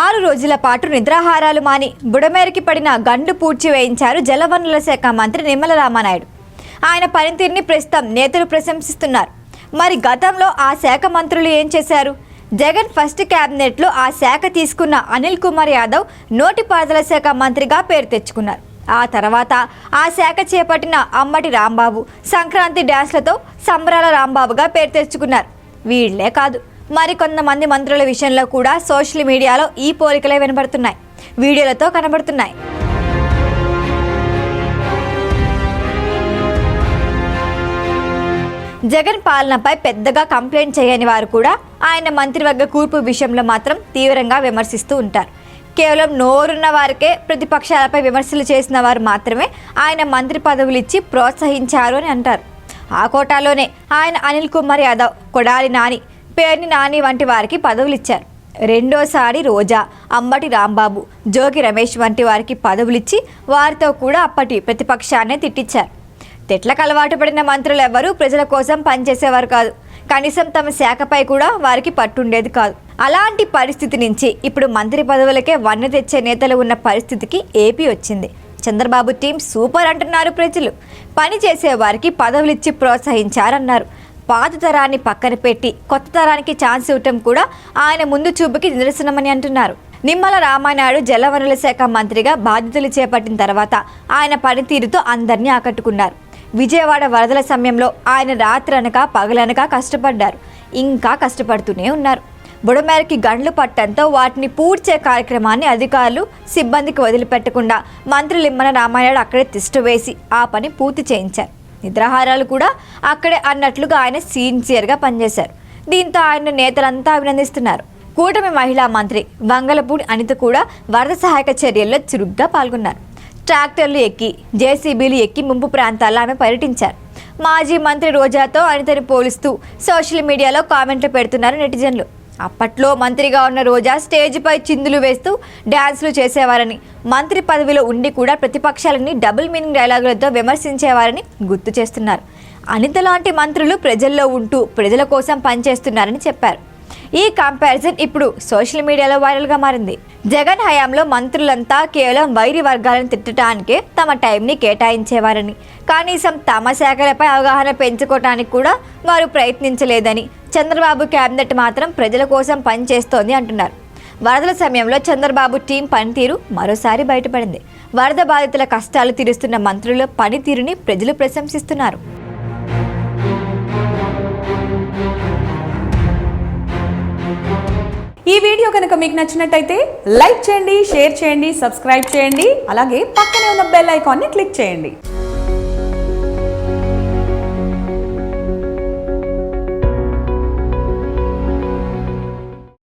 ఆరు రోజుల పాటు నిద్రాహారాలు మాని బుడమేరకి పడిన గండు పూడ్చి వేయించారు జలవనరుల శాఖ మంత్రి నిమ్మల రామానాయుడు. ఆయన పనితీరుని ప్రస్తుతం నేతలు ప్రశంసిస్తున్నారు. మరి గతంలో ఆ శాఖ మంత్రులు ఏం చేశారు? జగన్ ఫస్ట్ క్యాబినెట్లో ఆ శాఖ తీసుకున్న అనిల్ కుమార్ యాదవ్ నోటిపారుదల శాఖ మంత్రిగా పేరు తెచ్చుకున్నారు. ఆ తర్వాత ఆ శాఖ చేపట్టిన అమ్మటి రాంబాబు సంక్రాంతి డ్యాన్స్లతో సంబరాల రాంబాబుగా పేరు తెచ్చుకున్నారు. వీళ్ళే కాదు మరికొంతమంది మంత్రుల విషయంలో కూడా సోషల్ మీడియాలో ఈ పోలికలే వినబడుతున్నాయి. వీడియోలతో కనబడుతున్నాయి. జగన్ పాలనపై పెద్దగా కంప్లైంట్ చేయని వారు కూడా ఆయన మంత్రివర్గ కూర్పు విషయంలో మాత్రం తీవ్రంగా విమర్శిస్తూ ఉంటారు. కేవలం నోరున్న వారికే ప్రతిపక్షాలపై విమర్శలు చేసిన వారు మాత్రమే ఆయన మంత్రి పదవులు ఇచ్చి ప్రోత్సహించారు అని అంటారు. ఆ కోటాలోనే ఆయన అనిల్ కుమార్ యాదవ్ కొడాలి నాని పేర్ని నాని వంటి వారికి పదవులు ఇచ్చారు రెండోసారి రోజా అంబటి రాంబాబు జోగి రమేష్ వంటి వారికి పదవులిచ్చి వారితో కూడా అప్పటి ప్రతిపక్షాన్నే తిట్టించారు. తిట్లకు అలవాటు పడిన మంత్రులు ఎవ్వరూ ప్రజల కోసం పనిచేసేవారు కాదు. కనీసం తమ శాఖపై కూడా వారికి పట్టుండేది కాదు. అలాంటి పరిస్థితి నుంచి ఇప్పుడు మంత్రి పదవులకే వన్నె తెచ్చే నేతలు ఉన్న పరిస్థితికి ఏపీ వచ్చింది. చంద్రబాబు టీం సూపర్ అంటున్నారు ప్రజలు. పని చేసే వారికి పదవులిచ్చి ప్రోత్సహించారన్నారు. పాత తరాన్ని పక్కన పెట్టి కొత్త తరానికి ఛాన్స్ ఇవ్వటం కూడా ఆయన ముందు చూపుకి నిదర్శనమని అంటున్నారు. నిమ్మల రామానాయుడు జలవనరుల శాఖ మంత్రిగా బాధ్యతలు చేపట్టిన తర్వాత ఆయన పనితీరుతో అందరినీ ఆకట్టుకున్నారు. విజయవాడ వరదల సమయంలో ఆయన రాత్రనక పగలనక కష్టపడ్డారు. ఇంకా కష్టపడుతూనే ఉన్నారు. బుడమేరకి గండ్లు పట్టడంతో వాటిని పూడ్చే కార్యక్రమాన్ని అధికారులు సిబ్బందికి వదిలిపెట్టకుండా మంత్రి లిమ్మన రామానాయుడు అక్కడే తిష్ట వేసి ఆ పని పూర్తి చేయించారు. నిద్రాహారాలు కూడా అక్కడే అన్నట్లుగా ఆయన సిన్సియర్గా పనిచేశారు. దీంతో ఆయన నేతలంతా అభినందిస్తున్నారు. కూటమి మహిళా మంత్రి వంగలపూడి అనిత కూడా వరద సహాయక చర్యల్లో చురుగ్గా పాల్గొన్నారు. ట్రాక్టర్లు ఎక్కి జేసీబీలు ఎక్కి ముంపు ప్రాంతాల్లో ఆమె పర్యటించారు. మాజీ మంత్రి రోజాతో అనితని పోలుస్తూ సోషల్ మీడియాలో కామెంట్లు పెడుతున్నారు నెటిజన్లు. అప్పట్లో మంత్రిగా ఉన్న రోజా స్టేజ్పై చిందులు వేస్తూ డ్యాన్సులు చేసేవారని మంత్రి పదవిలో ఉండి కూడా ప్రతిపక్షాలని డబుల్ మీనింగ్ డైలాగులతో విమర్శించేవారని గుర్తు చేస్తున్నారు. అనిత లాంటి మంత్రులు ప్రజల్లో ఉంటూ ప్రజల కోసం పనిచేస్తున్నారని చెప్పారు. ఈ కంపారిజన్ ఇప్పుడు సోషల్ మీడియాలో వైరల్గా మారింది. జగన్ హయాంలో మంత్రులంతా కేవలం వైరి వర్గాలను తిట్టడానికే తమ టైంని కేటాయించేవారని కనీసం తమ శాఖలపై అవగాహన పెంచుకోవటానికి కూడా వారు ప్రయత్నించలేదని చంద్రబాబు కేబినెట్ మాత్రం ప్రజల కోసం పనిచేస్తోంది అంటున్నారు. వరదల సమయంలో చంద్రబాబు టీం పనితీరు మరోసారి బయటపడింది. వరద బాధితుల కష్టాలు తీరుస్తున్న మంత్రుల పనితీరుని ప్రజలు ప్రశంసిస్తున్నారు. ఈ వీడియో కనుక మీకు నచ్చినట్టయితే లైక్ చేయండి షేర్ చేయండి సబ్స్క్రైబ్ చేయండి అలాగే పక్కనే ఉన్న బెల్ ఐకాన్ని క్లిక్ చేయండి.